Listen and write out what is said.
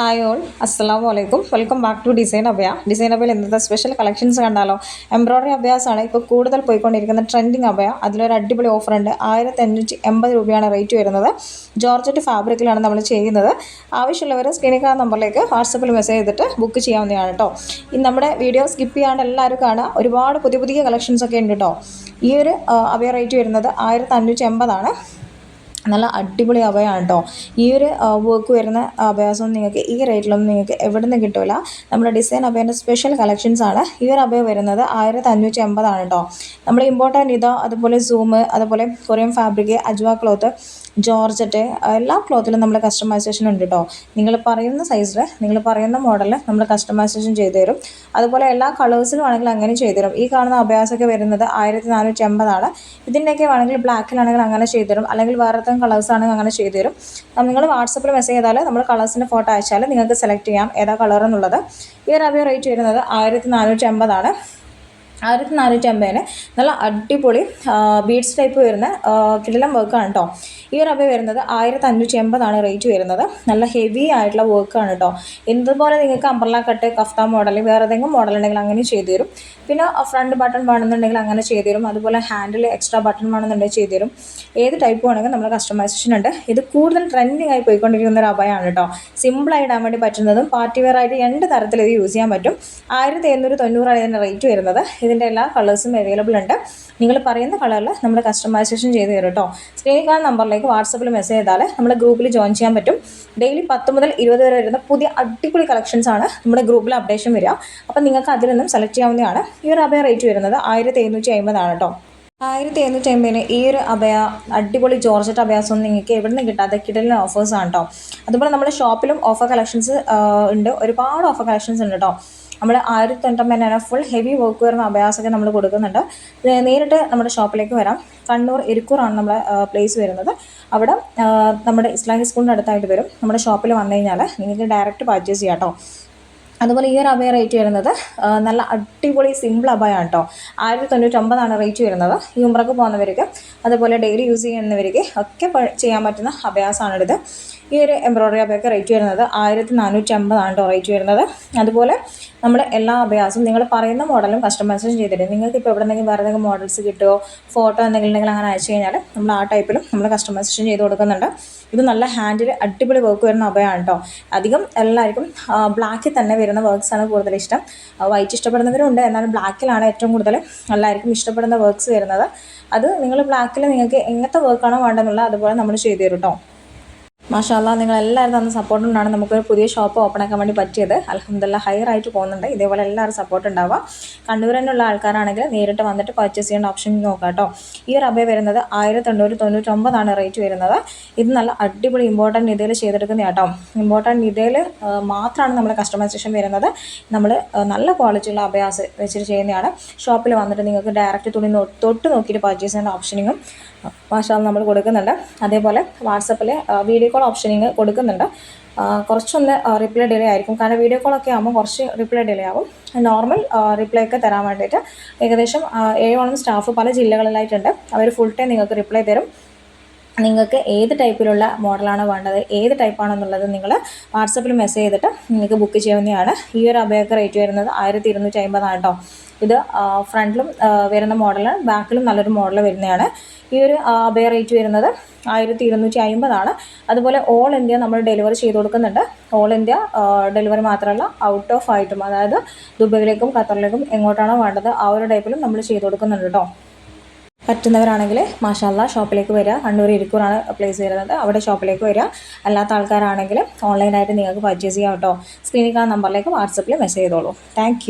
Hi all അസ്സാം വലൈക്കും welcome back to design Abhaya design അഭയിൽ ഇന്നത്തെ സ്പെഷ്യൽ കളക്ഷൻസ് കണ്ടാലോ? എംബ്രോയിഡറി അഭ്യാസമാണ്. ഇപ്പോൾ കൂടുതൽ പോയിക്കൊണ്ടിരിക്കുന്ന ട്രെൻഡിങ് അഭയ. അതിലൊരു അടിപൊളി ഓഫർ ഉണ്ട്. ആയിരത്തി അഞ്ഞൂറ്റി എൺപത് രൂപയാണ് റേറ്റ് വരുന്നത്. ജോർജറ്റ് ഫാബ്രിക്കിലാണ് നമ്മൾ ചെയ്യുന്നത്. ആവശ്യമുള്ളവർ സ്ക്രീനിൽ കാണുന്ന നമ്പറിലേക്ക് വാട്സപ്പിൽ മെസ്സേജ് ചെയ്തിട്ട് ബുക്ക് ചെയ്യാവുന്നതാണ് കേട്ടോ ഈ നമ്മുടെ വീഡിയോ സ്കിപ്പ് ചെയ്യാണ്ട് എല്ലാവരും കാണുക. ഒരുപാട് പുതിയ പുതിയ കളക്ഷൻസ് ഒക്കെ ഉണ്ട് കേട്ടോ ഈ ഒരു അഭയ റേറ്റ് വരുന്നത് ആയിരത്തി അഞ്ഞൂറ്റി എൺപതാണ് നല്ല അടിപൊളി അഭയമാണ് കേട്ടോ ഈ ഒരു വർക്ക് വരുന്ന അഭയാസം നിങ്ങൾക്ക് ഈ റേറ്റിലൊന്നും നിങ്ങൾക്ക് എവിടെ നിന്ന് കിട്ടില്ല നമ്മുടെ ഡിസൈൻ അഭയന്റെ സ്പെഷ്യൽ കളക്ഷൻസ് ആണ്. ഈ ഒരു അഭയ വരുന്നത് ആയിരത്തി അഞ്ഞൂറ്റി എൺപതാണ് കേട്ടോ നമ്മൾ ഇമ്പോർട്ടന്റ് ഇതോ അതുപോലെ സൂം അതുപോലെ കൊറിയൻ ഫാബ്രിക് അജ്വ ക്ലോത്ത് ജോർജറ്റ് എല്ലാ ക്ലോത്തിലും നമ്മൾ കസ്റ്റമൈസേഷൻ ഉണ്ട് കേട്ടോ നിങ്ങൾ പറയുന്ന സൈസിൽ നിങ്ങൾ പറയുന്ന മോഡലിൽ നമ്മൾ കസ്റ്റമൈസേഷൻ ചെയ്തു തരും അതുപോലെ എല്ലാ കളേഴ്സിലും ആണെങ്കിൽ അങ്ങനെ ചെയ്തു തരും ഈ കാണുന്ന അഭ്യാസമൊക്കെ വരുന്നത് ആയിരത്തി നാനൂറ്റി എൺപതാണ് ഇതിന്റെയൊക്കെ വേണമെങ്കിൽ ബ്ലാക്കിലാണെങ്കിൽ അങ്ങനെ ചെയ്തു തരും അല്ലെങ്കിൽ വേറെ കളേഴ്സ് കളേഴ്സാണ് അങ്ങനെ ചെയ്തു തരും നിങ്ങൾ വാട്സപ്പിൽ മെസ്സേജ് ചെയ്താൽ നമ്മൾ കളേഴ്സിന്റെ ഫോട്ടോ അയച്ചാൽ നിങ്ങൾക്ക് സെലക്ട് ചെയ്യാം ഏതാ കളർ എന്നുള്ളത്. ഈ ഒരു റേറ്റ് വരുന്നത് ആയിരത്തി നാനൂറ്റി എൺപതാണ് ആയിരത്തി നാനൂറ്റി അമ്പതിന് നല്ല അടിപൊളി ബീഡ്സ് ടൈപ്പ് വരുന്ന കിടിലം വർക്കാണ് കേട്ടോ ഈ ഒരു അഭയ വരുന്നത് ആയിരത്തി അഞ്ഞൂറ്റി എൺപതാണ് റേറ്റ് വരുന്നത്. നല്ല ഹെവി ആയിട്ടുള്ള വർക്കാണ് കേട്ടോ എന്തുപോലെ നിങ്ങൾക്ക് അമ്പർല കട്ട് കഫ്ത മോഡൽ വേറെ ഏതെങ്കിലും മോഡൽ ഉണ്ടെങ്കിൽ അങ്ങനെ ചെയ്തു തരും. പിന്നെ ഫ്രണ്ട് ബട്ടൺ വേണമെന്നുണ്ടെങ്കിൽ അങ്ങനെ ചെയ്തു തരും. അതുപോലെ ഹാൻഡിൽ എക്സ്ട്രാ ബട്ടൺ വേണമെന്നുണ്ടെങ്കിൽ ചെയ്തു തരും. ഏത് ടൈപ്പ് വേണമെങ്കിൽ നമ്മൾ കസ്റ്റമൈസേഷൻ ഉണ്ട്. ഇത് കൂടുതൽ ട്രെൻഡിങ് ആയി പോയിക്കൊണ്ടിരിക്കുന്ന ഒരു അഭയമാണ് കേട്ടോ സിമ്പിളായി ഇടാൻ വേണ്ടി പറ്റുന്നതും പാർട്ടി വെയർ ആയിട്ട് രണ്ട് തരത്തിൽ ഇത് യൂസ് ചെയ്യാൻ പറ്റും. ആയിരത്തി എണ്ണൂറ് തൊണ്ണൂറാണ് ഇതിന്റെ റേറ്റ് വരുന്നത്. ഇതിന്റെ എല്ലാ കളേഴ്സും അവൈലബിൾ ഉണ്ട്. നിങ്ങൾ പറയുന്ന കളറിൽ നമ്മൾ കസ്റ്റമൈസേഷൻ ചെയ്ത് തരും കേട്ടോ സ്ക്രീനിൽ കാണുന്ന നമ്പറിലേക്ക് വാട്സപ്പിൽ മെസ്സേജ് ചെയ്താൽ നമ്മുടെ ഗ്രൂപ്പിൽ ജോയിൻ ചെയ്യാൻ പറ്റും. ഡെയിലി പത്ത് മുതൽ ഇരുപത് വരെ വരുന്ന പുതിയ അടിപൊളി കളക്ഷൻസ് ആണ് നമ്മുടെ ഗ്രൂപ്പിൽ അപ്ഡേഷൻ വരിക. അപ്പം നിങ്ങൾക്ക് അതിൽ നിന്നും സെലക്ട് ചെയ്യാവുന്നതാണ്. ഈ ഒരു അഭയ റേറ്റ് വരുന്നത് ആയിരത്തി എഴുന്നൂറ്റി അമ്പതാണ് കേട്ടോ ആയിരത്തി എഴുന്നൂറ്റി അമ്പതിന് ഈ ഒരു അഭയ അടിപൊളി ജോർജറ്റ് അഭയാസം നിങ്ങൾക്ക് എവിടെ നിന്ന് കിട്ടാത്ത കിടലിന് ഓഫേഴ്സാണ് കേട്ടോ അതുപോലെ നമ്മുടെ ഷോപ്പിലും ഓഫർ കളക്ഷൻസ് ഉണ്ട്. ഒരുപാട് ഓഫർ കളക്ഷൻസ് ഉണ്ട് കേട്ടോ നമ്മൾ ആയിരത്തി തന്നെ ഫുൾ ഹെവി വർക്ക് വരുന്ന അഭ്യാസമൊക്കെ നമ്മൾ കൊടുക്കുന്നുണ്ട്. നേരിട്ട് നമ്മുടെ ഷോപ്പിലേക്ക് വരാം. കണ്ണൂർ എരിക്കൂറാണ് നമ്മുടെ പ്ലേസ് വരുന്നത്. അവിടെ നമ്മുടെ ഇസ്ലാമിക് സ്കൂളിന്റെ അടുത്തായിട്ട് വരും. നമ്മുടെ ഷോപ്പിൽ വന്നു കഴിഞ്ഞാൽ നിങ്ങൾക്ക് ഡയറക്റ്റ് പർച്ചേസ് ചെയ്യാം കേട്ടോ അതുപോലെ ഈ ഒരു അഭയ റേറ്റ് വരുന്നത് നല്ല അടിപൊളി സിമ്പിൾ അഭയമാണ് കേട്ടോ ആയിരത്തി തൊണ്ണൂറ്റൊമ്പതാണ് റേറ്റ് വരുന്നത് ഈ ഉമ്രക്ക് പോകുന്നവർക്ക്. അതുപോലെ ഡെയിലി യൂസ് ചെയ്യുന്നവർക്ക് ഒക്കെ ചെയ്യാൻ പറ്റുന്ന അഭയാസമാണ് ഇത്. ഈ ഒരു എംബ്രോയ്ഡറി അഭയൊക്കെ റേറ്റ് വരുന്നത് ആയിരത്തി നാനൂറ്റി അമ്പതാണ് കേട്ടോ റേറ്റ് വരുന്നത്. അതുപോലെ നമ്മൾ എല്ലാ അഭയാസും നിങ്ങൾ പറയുന്ന മോഡലും കസ്റ്റമൈസേഷൻ ചെയ്തിട്ട് നിങ്ങൾക്ക് ഇപ്പോൾ എവിടെ നിന്നെങ്കിലും വേറെ എന്തെങ്കിലും മോഡൽസ് കിട്ടുമോ ഫോട്ടോ എന്തെങ്കിലും ഉണ്ടെങ്കിൽ അങ്ങനെ അയച്ചു കഴിഞ്ഞാൽ നമ്മൾ ആ ടൈപ്പിലും നമ്മൾ കസ്റ്റമൈസേഷൻ ചെയ്ത് കൊടുക്കുന്നുണ്ട്. ഇത് നല്ല ഹാൻഡിൽ അടിപൊളി വർക്ക് വരുന്ന അഭയമാണ് കേട്ടോ അധികം എല്ലാവർക്കും ബ്ലാക്കിൽ തന്നെ വരുന്ന വർക്ക്സ് ആണ് കൂടുതൽ ഇഷ്ടം. വൈറ്റ് ഇഷ്ടപ്പെടുന്നവരുണ്ട് എന്നാലും ബ്ലാക്കിലാണ് ഏറ്റവും കൂടുതൽ എല്ലാവർക്കും ഇഷ്ടപ്പെടുന്ന വർക്ക്സ് വരുന്നത്. അത് നിങ്ങൾ ബ്ലാക്കിൽ നിങ്ങൾക്ക് എങ്ങനത്തെ വർക്കാണോ വേണ്ടതെന്നുള്ളത് അതുപോലെ നമ്മൾ ചെയ്തു തരും കേട്ടോ മാഷാല്ല നിങ്ങൾ എല്ലാവരും തന്ന സപ്പോർട്ട് കൊണ്ടാണ് നമുക്ക് പുതിയ ഷോപ്പ് ഓപ്പൺ ആക്കാൻ വേണ്ടി പറ്റിയത്. അലഹമ്മദില്ല ഹയർ ആയിട്ട് പോകുന്നുണ്ട്. ഇതേപോലെ എല്ലാവരും സപ്പോർട്ട് ഉണ്ടാവുക. കണ്ണൂർ തന്നെയുള്ള ആൾക്കാരാണെങ്കിൽ നേരിട്ട് വന്നിട്ട് പർച്ചേസ് ചെയ്യേണ്ട ഓപ്ഷൻ നോക്കാം കേട്ടോ. ഈ ഒരു വരുന്നത് ആയിരത്തി എണ്ണൂറ് തൊണ്ണൂറ്റൊമ്പതാണ് റേറ്റ് വരുന്നത്. ഇത് നല്ല അടിപൊളി ഇമ്പോർട്ടന്റ് രീതിയിൽ ചെയ്തെടുക്കുന്ന കേട്ടോ. ഇമ്പോർട്ടന്റ് രീതിയിൽ മാത്രമാണ് നമ്മൾ കസ്റ്റമൈസേഷൻ വരുന്നത്. നമ്മൾ നല്ല ക്വാളിറ്റിയുള്ള അഭയാസ് വെച്ചിട്ട് ചെയ്യുന്നതാണ് ഷോപ്പിൽ വന്നിട്ട് നിങ്ങൾക്ക് ഡയറക്റ്റ് തുണി തൊട്ട് നോക്കിയിട്ട് പർച്ചേസ് ചെയ്യേണ്ട ഓപ്ഷനിങ്ങും മാഷാൽ നമ്മൾ കൊടുക്കുന്നുണ്ട്. അതേപോലെ വാട്സപ്പിൽ വീഡിയോ കോൾ ഓപ്ഷനിങ് കൊടുക്കുന്നുണ്ട്. കുറച്ചൊന്ന് റിപ്ലൈ ഡിലേ ആയിരിക്കും. കാരണം വീഡിയോ കോളൊക്കെ ആകുമ്പോൾ കുറച്ച് റിപ്ലൈ ഡിലേ ആവും. നോർമൽ റിപ്ലൈ ഒക്കെ തരാൻ വേണ്ടിയിട്ട് ഏകദേശം ഏഴോളം സ്റ്റാഫ് പല ജില്ലകളിലായിട്ടുണ്ട്. അവർ ഫുൾ ടൈം നിങ്ങൾക്ക് റിപ്ലൈ തരും. നിങ്ങൾക്ക് ഏത് ടൈപ്പിലുള്ള മോഡലാണ് വേണ്ടത് ഏത് ടൈപ്പാണെന്നുള്ളത് നിങ്ങൾ വാട്സപ്പിൽ മെസ്സേജ് ചെയ്തിട്ട് നിങ്ങൾക്ക് ബുക്ക് ചെയ്യാവുന്നതാണ്. ഈ ഒരു അഭയൊക്കെ റേറ്റ് വരുന്നത് ആയിരത്തി ഇരുന്നൂറ്റി അമ്പതാണ് കേട്ടോ ഇത് ഫ്രണ്ടിലും വരുന്ന മോഡലാണ് ബാക്കിലും നല്ലൊരു മോഡൽ വരുന്നതാണ്. ഈ ഒരു അഭയ റേറ്റ് വരുന്നത് ആയിരത്തി ഇരുന്നൂറ്റി അമ്പതാണ് അതുപോലെ ഓൾ ഇന്ത്യ നമ്മൾ ഡെലിവറി ചെയ്ത് കൊടുക്കുന്നുണ്ട്. ഓൾ ഇന്ത്യ ഡെലിവറി മാത്രമല്ല ഔട്ട് ഓഫ് ആയിട്ടും അതായത് ദുബൈയിലേക്കും ഖത്തറിലേക്കും എങ്ങോട്ടാണോ വേണ്ടത് ആ ഒരു ടൈപ്പിലും നമ്മൾ ചെയ്ത് കൊടുക്കുന്നുണ്ട് കേട്ടോ പറ്റുന്നവരാണെങ്കിൽ മാഷാല്ല ഷോപ്പിലേക്ക് വരിക. കണ്ണൂർ ഇരിക്കൂറാണ് പ്ലേസ് വരുന്നത്. അവിടെ ഷോപ്പിലേക്ക് വരിക. അല്ലാത്ത ആൾക്കാരാണെങ്കിൽ ഓൺലൈനായിട്ട് നിങ്ങൾക്ക് പർച്ചേസ് ചെയ്യാം കേട്ടോ. സ്ക്രീനിൽ കാണുന്ന നമ്പറിലേക്ക് വാട്സപ്പിൽ മെസ്സേജ് ചെയ്തോളൂ. താങ്ക്